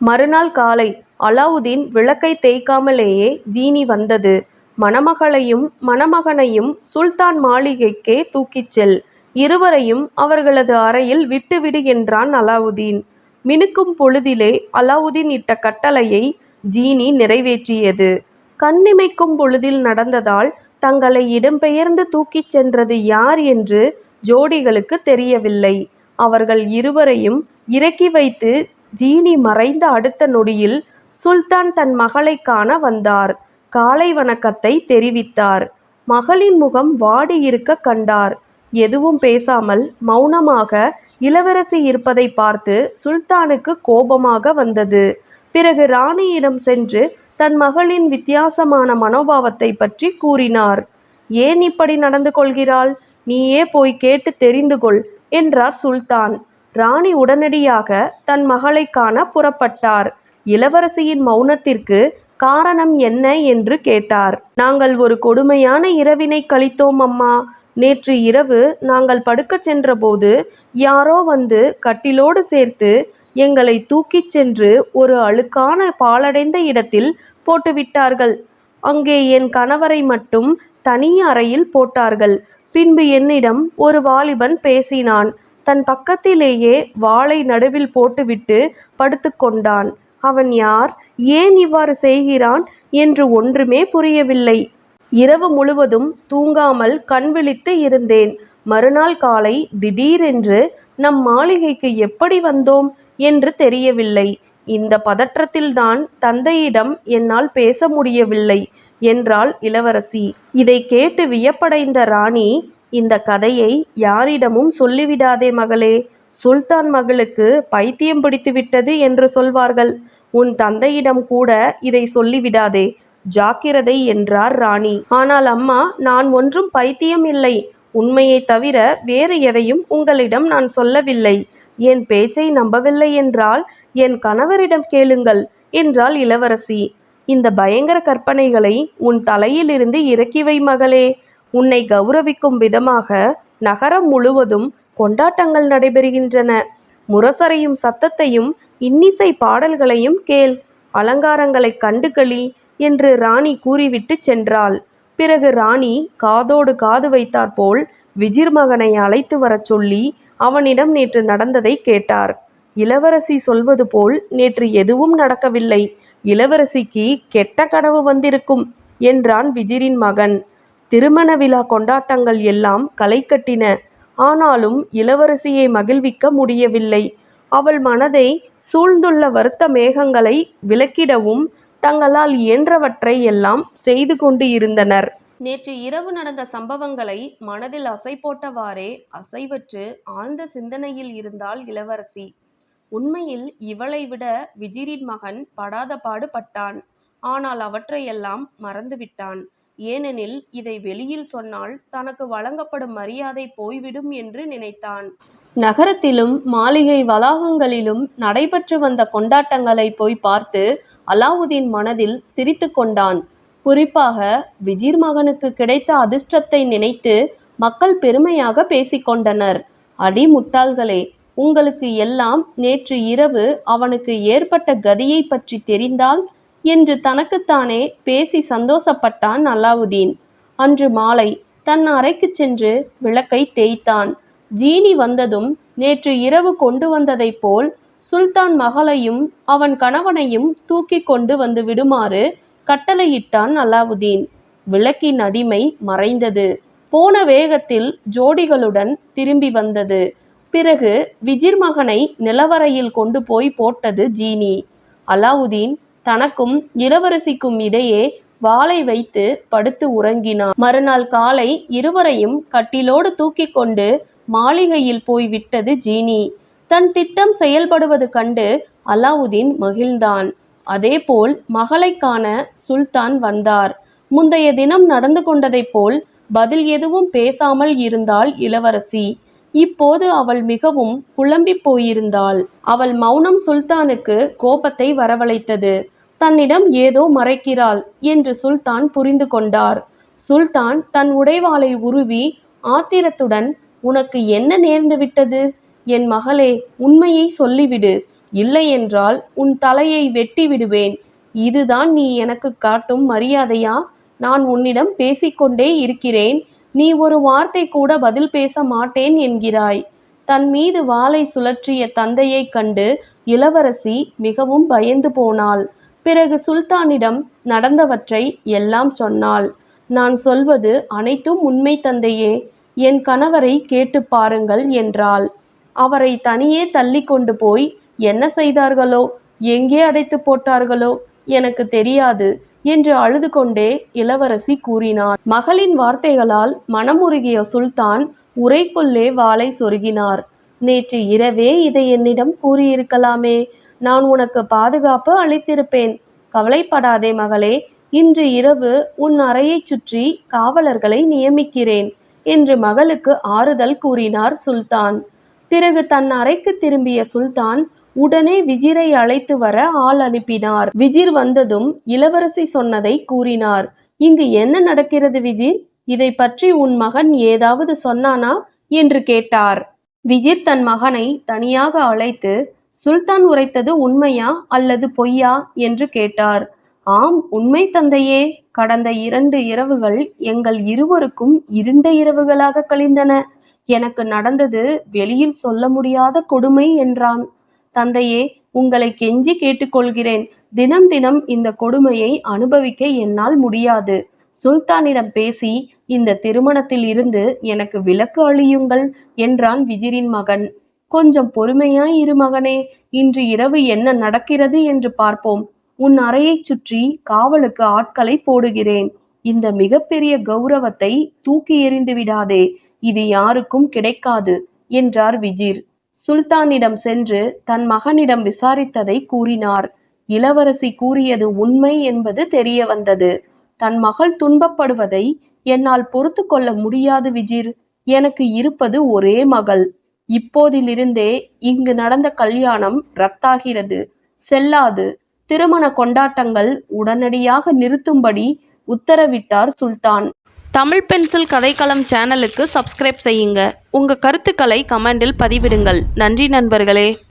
மறுநாள் காலை அலாவுதீன் விளக்கை தேய்க்காமலேயே ஜீனி வந்தது. மணமகளையும் மணமகனையும் சுல்தான் மாளிகைக்கே தூக்கிச் செல். இருவரையும் அவர்களது அறையில் விட்டுவிடு என்றான் அலாவுதீன். மினுக்கும் பொழுதிலே அலாவுதீன் இட்ட கட்டளையை ஜீனி நிறைவேற்றியது. கண்ணிமைக்கும் பொழுதில் நடந்ததால் தங்களை இடம்பெயர்ந்து தூக்கிச் சென்றது யார் என்று ஜோடிகளுக்கு தெரியவில்லை. அவர்கள் இருவரையும் இறக்கி வைத்து ஜீனி மறைந்த அடுத்த நொடியில் சுல்தான் தன் மகளைக் காண வந்தார். காலை வணக்கத்தை தெரிவித்தார். மகளின் முகம் வாடியிருக்கக் கண்டார். எதுவும் பேசாமல் மௌனமாக இளவரசி இருப்பதைப் பார்த்து சுல்தானுக்குக் கோபமாக வந்தது. பிறகு ராணியிடம் சென்று தன் மகளின் வித்தியாசமான மனோபாவத்தைப் பற்றி கூறினார். ஏன் இப்படி நடந்து கொள்கிறாள்? நீயே போய் கேட்டு தெரிந்து கொள் என்றார் சுல்தான். ராணி உடனடியாக தன் மகளைக் காண புறப்பட்டார். இளவரசியின் மௌனத்திற்கு காரணம் என்ன என்று கேட்டார். நாங்கள் ஒரு கொடுமையான இரவினைக் கழித்தோம் அம்மா. நேற்று இரவு நாங்கள் படுக்கச் சென்றபோது யாரோ வந்து கட்டிலோடு சேர்த்து எங்களை தூக்கிச் சென்று ஒரு அழுக்கான பாழடைந்த இடத்தில் போட்டுவிட்டார்கள். அங்கே என் கணவரை மட்டும் தனி அறையில் போட்டார்கள். பின்பு என்னிடம் ஒரு வாலிபன் பேசினான். தன் பக்கத்திலேயே வாளை நடுவில் போட்டுவிட்டு படுத்துக்கொண்டான் அவன் யார்? ஏன் இவ்வாறு செய்கிறான் என்று ஒன்றுமே புரியவில்லை. இரவு முழுவதும் தூங்காமல் கண் விழித்து இருந்தேன். மறுநாள் காலை திடீரென்று நம் மாளிகைக்கு எப்படி வந்தோம் என்று தெரியவில்லை. இந்த பதற்றத்தில்தான் தந்தையிடம் என்னால் பேச முடியவில்லை என்றாள் இளவரசி. இதை கேட்டு வியப்படைந்த ராணி இந்த கதையை யாரிடமும் சொல்லிவிடாதே மகளே. சுல்தான் மகளுக்கு பைத்தியம் பிடித்துவிட்டது என்று சொல்வார்கள். உன் தந்தையிடம் கூட இதை சொல்லிவிடாதே. ஜாக்கிரதை என்றார் ராணி. ஆனால் அம்மா நான் ஒன்றும் பைத்தியம் இல்லை. உண்மையைத் தவிர வேறு எதையும் உங்களிடம் நான் சொல்லவில்லை. என் பேச்சை நம்பவில்லை என்றால் என் கணவரிடம் கேளுங்கள் என்றாள் இளவரசி. இந்த பயங்கர கற்பனைகளை உன் தலையிலிருந்து இறக்கி வை மகளே. உன்னை கௌரவிக்கும் விதமாக நகரம் முழுவதும் கொண்டாட்டங்கள் நடைபெறுகின்றன. முரசறையும் சத்தத்தையும் இன்னிசை பாடல்களையும் கேள். அலங்காரங்களைக் கண்டு களி என்று ராணி கூறிவிட்டுச் சென்றாள். பிறகு ராணி காதோடு காது வைத்தாற்போல் விஜிர் மகனை அழைத்து வரச் சொல்லி அவனிடம் நேற்று நடந்ததைக் கேட்டார். இளவரசி சொல்வது போல் நேற்று எதுவும் நடக்கவில்லை. இளவரசிக்கு கெட்ட கனவு வந்திருக்கும் என்றான் விஜிரின் மகன். திருமண விழா கொண்டாட்டங்கள் எல்லாம் களை கட்டின ஆனாலும் இளவரசியை மகிழ்விக்க முடியவில்லை. அவள் மனதை சூழ்ந்துள்ள வருத்த மேகங்களை விலக்கிடவும் தங்களால் இயன்றவற்றை எல்லாம் செய்து கொண்டு இருந்தனர். நேற்று இரவு நடந்த சம்பவங்களை மனதில் அசை போட்டவாறே அசைவற்று ஆழ்ந்த சிந்தனையில் இருந்தாள் இளவரசி. உண்மையில் இவளை விட விஜிரின் மகன் படாத பாடு பட்டான். ஆனால் அவற்றையெல்லாம் மறந்துவிட்டான். ஏனெனில் இதை வெளியில் சொன்னால் தனக்கு வழங்கப்படும் மரியாதை போய்விடும் என்று நினைத்தான். நகரத்திலும் மாளிகை வளாகங்களிலும் நடைபெற்று வந்த கொண்டாட்டங்களைப் போய் பார்த்து அலாவுதீன் மனதில் சிரித்து கொண்டான். குறிப்பாக விஜிர் மகனுக்குக் கிடைத்த அதிர்ஷ்டத்தை நினைத்து மக்கள் பெருமையாக பேசிக்கொண்டனர் அடி முட்டாள்களே. உங்களுக்கு எல்லாம் நேற்று இரவு அவனுக்கு ஏற்பட்ட கதியைப் பற்றி தெரிந்தால் என்று தனக்குத்தானே பேசி சந்தோஷப்பட்டான் அலாவுதீன். அன்று மாலை தன் அறைக்குச் சென்று விளக்கை தேய்த்தான். ஜீனி வந்ததும் நேற்று இரவு கொண்டு வந்ததைப் போல் சுல்தான் மகளையும் அவன் கணவனையும் தூக்கி கொண்டு வந்து விடுமாறு கட்டளையிட்டான் அலாவுதீன். விளக்கின் அடிமை மறைந்தது. போன வேகத்தில் ஜோடிகளுடன் திரும்பி வந்தது. பிறகு விஜிர் மகனை நிலவறையில் கொண்டு போய் போட்டது ஜீனி. அலாவுதீன் தனக்கும் இளவரசிக்கும் இடையே வாளை வைத்து படுத்து உறங்கினான். மறுநாள் காலை இருவரையும் கட்டிலோடு தூக்கி கொண்டு மாளிகையில் போய் விட்டது ஜீனி. தன் திட்டம் செயல்படுவது கண்டு அலாவுதீன் மகிழ்ந்தான். அதேபோல் மகளை காண சுல்தான் வந்தார். முந்தைய தினம் நடந்து கொண்டதைப் போல் பதில் எதுவும் பேசாமல் இருந்தாள் இளவரசி. இப்போது அவள் மிகவும் குழம்பிப் போயிருந்தாள். அவள் மௌனம் சுல்தானுக்கு கோபத்தை வரவழைத்தது. தன்னிடம் ஏதோ மறைக்கிறாள் என்று சுல்தான் புரிந்து கொண்டார். சுல்தான் தன் உடைவாளை உருவி ஆத்திரத்துடன் உனக்கு என்ன நேர்ந்துவிட்டது? என் மகளே உண்மையை சொல்லிவிடு. இல்லையென்றால் உன் தலையை வெட்டி விடுவேன் இதுதான் நீ எனக்கு காட்டும் மரியாதையா நான் உன்னிடம் பேசிக்கொண்டே இருக்கிறேன் நீ ஒரு வார்த்தை கூட பதில் பேச மாட்டேன் என்கிறாய். தன் மீது வாளை சுழற்றிய தந்தையைக் கண்டு இளவரசி மிகவும் பயந்து போனாள். பிறகு சுல்தானிடம் நடந்தவற்றை எல்லாம் சொன்னாள். நான் சொல்வது அனைத்தும் உண்மை தந்தையே என் கணவரை கேட்டு பாருங்கள் என்றாள். அவரை தனியே தள்ளி கொண்டு போய் என்ன செய்தார்களோ எங்கே அடைத்து போட்டார்களோ எனக்கு தெரியாது. என்று அழுது கொண்டே இளவரசி கூறினார் மகளின் வார்த்தைகளால் மனமுருகிய சுல்தான் உரைக்குள்ளே வாளை சொருகினார். நேற்று இரவே இதை என்னிடம் கூறியிருக்கலாமே. நான் உனக்கு பாதுகாப்பு அளித்திருப்பேன். கவலைப்படாதே மகளே. இன்று இரவு உன் அறையைச் சுற்றி காவலர்களை நியமிக்கிறேன் என்று மகளுக்கு ஆறுதல் கூறினார் சுல்தான். பிறகு தன் அறைக்கு திரும்பிய சுல்தான் உடனே விஜிரை அழைத்து வர ஆள் அனுப்பினார். விஜிர் வந்ததும் இளவரசி சொன்னதை கூறினார். இங்கு என்ன நடக்கிறது விஜிர்? இதை பற்றி உன் மகன் ஏதாவது சொன்னானா? என்று கேட்டார். விஜிர் தன் மகனை தனியாக அழைத்து சுல்தான் உரைத்தது உண்மையா அல்லது பொய்யா என்று கேட்டார். ஆம் உண்மை தந்தையே. கடந்த இரண்டு இரவுகள் எங்கள் இருவருக்கும் இருண்ட இரவுகளாக கழிந்தன. எனக்கு நடந்தது வெளியில் சொல்ல முடியாத கொடுமை என்றான். தந்தையே உங்களை கெஞ்சி கேட்டுக்கொள்கிறேன். தினம் தினம் இந்த கொடுமையை அனுபவிக்க என்னால் முடியாது. சுல்தானிடம் பேசி இந்த திருமணத்தில் இருந்து எனக்கு விலக்கு அழியுங்கள் என்றான் விஜிரின் மகன். கொஞ்சம் பொறுமையாய் இரு மகனே இன்று இரவு என்ன நடக்கிறது என்று பார்ப்போம். உன் அறையைச் சுற்றி காவலுக்கு ஆட்களை போடுகிறேன். இந்த மிகப்பெரிய கௌரவத்தை தூக்கி எறிந்து விடாதே இது யாருக்கும் கிடைக்காது என்றார் விஜிர். சுல்தானிடம் சென்று தன் மகனிடம் விசாரித்ததை கூறினார். இளவரசி கூறியது உண்மை என்பது தெரிய வந்தது. தன் மகள் துன்பப்படுவதை என்னால் பொறுத்து கொள்ள முடியாது விஜிர். எனக்கு இருப்பது ஒரே மகள். இப்போதிலிருந்தே இங்கு நடந்த கல்யாணம் ரத்தாகிறது. செல்லாது. திருமண கொண்டாட்டங்கள் உடனடியாக நிறுத்தும்படி உத்தரவிட்டார் சுல்தான். தமிழ் பென்சில் கதைக்களம் சேனலுக்கு சப்ஸ்கிரைப் செய்யுங்க. உங்கள் கருத்துக்களை கமெண்டில் பதிவிடுங்கள். நன்றி நண்பர்களே.